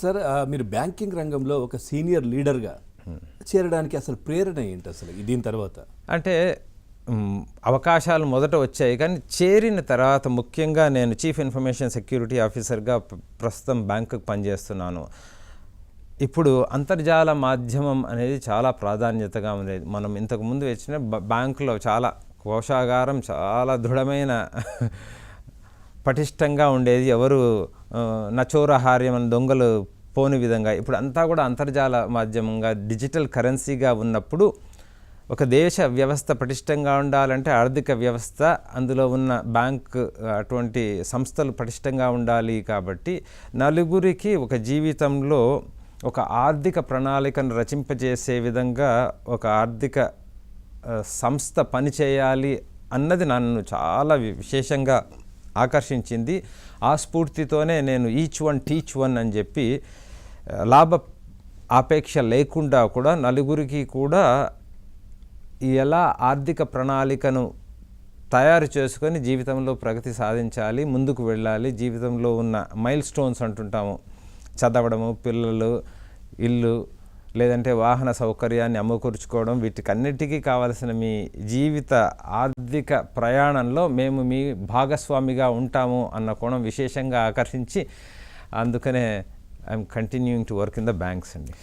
Sir మీరు banking రంగంలో ఒక సీనియర్ లీడర్గా చేరడానికి అసలు ప్రేరణ ఏంటి అసలు దీని తర్వాత? అంటే అవకాశాలు మొదట వచ్చాయి కానీ చేరిన తర్వాత ముఖ్యంగా నేను చీఫ్ ఇన్ఫర్మేషన్ సెక్యూరిటీ ఆఫీసర్గా ప్రస్తుతం బ్యాంకుకు పనిచేస్తున్నాను. ఇప్పుడు అంతర్జాల మాధ్యమం అనేది చాలా ప్రాధాన్యతగా ఉంది. మనం ఇంతకుముందు వచ్చిన బ్యాంకులో చాలా కోశాగారం చాలా దృఢమైన పటిష్టంగా ఉండేది ఎవరు నచోరహార్యం అని దొంగలు పోని విధంగా ఇప్పుడు అంతా కూడా అంతర్జాల మాధ్యమంగా డిజిటల్ కరెన్సీగా ఉన్నప్పుడు ఒక దేశ వ్యవస్థ పటిష్టంగా ఉండాలంటే ఆర్థిక వ్యవస్థ అందులో ఉన్న బ్యాంక్ అటువంటి సంస్థలు పటిష్టంగా ఉండాలి కాబట్టి నలుగురికి ఒక జీవితంలో ఒక ఆర్థిక ప్రణాళికను రచింపజేసే విధంగా ఒక ఆర్థిక సంస్థ పనిచేయాలి అన్నది నన్ను చాలా విశేషంగా ఆకర్షించింది. ఆ స్ఫూర్తితోనే నేను ఈచ్ వన్ టీచ్ వన్ అని చెప్పి లాభ ఆపేక్ష లేకుండా కూడా నలుగురికి కూడా ఎలా ఆర్థిక ప్రణాళికను తయారు చేసుకొని జీవితంలో ప్రగతి సాధించాలి ముందుకు వెళ్ళాలి జీవితంలో ఉన్న మైల్ స్టోన్స్ అంటుంటాము. చదవడము పిల్లలు ఇల్లు లేదంటే వాహన సౌకర్యాన్ని అమ్ముకూర్చుకోవడం వీటికన్నిటికీ కావలసిన మీ జీవిత ఆర్థిక ప్రయాణంలో మేము మీ భాగస్వామిగా ఉంటాము అన్న కోణం విశేషంగా ఆకర్షించి అందుకనే I'm continuing to work in the banks అండి.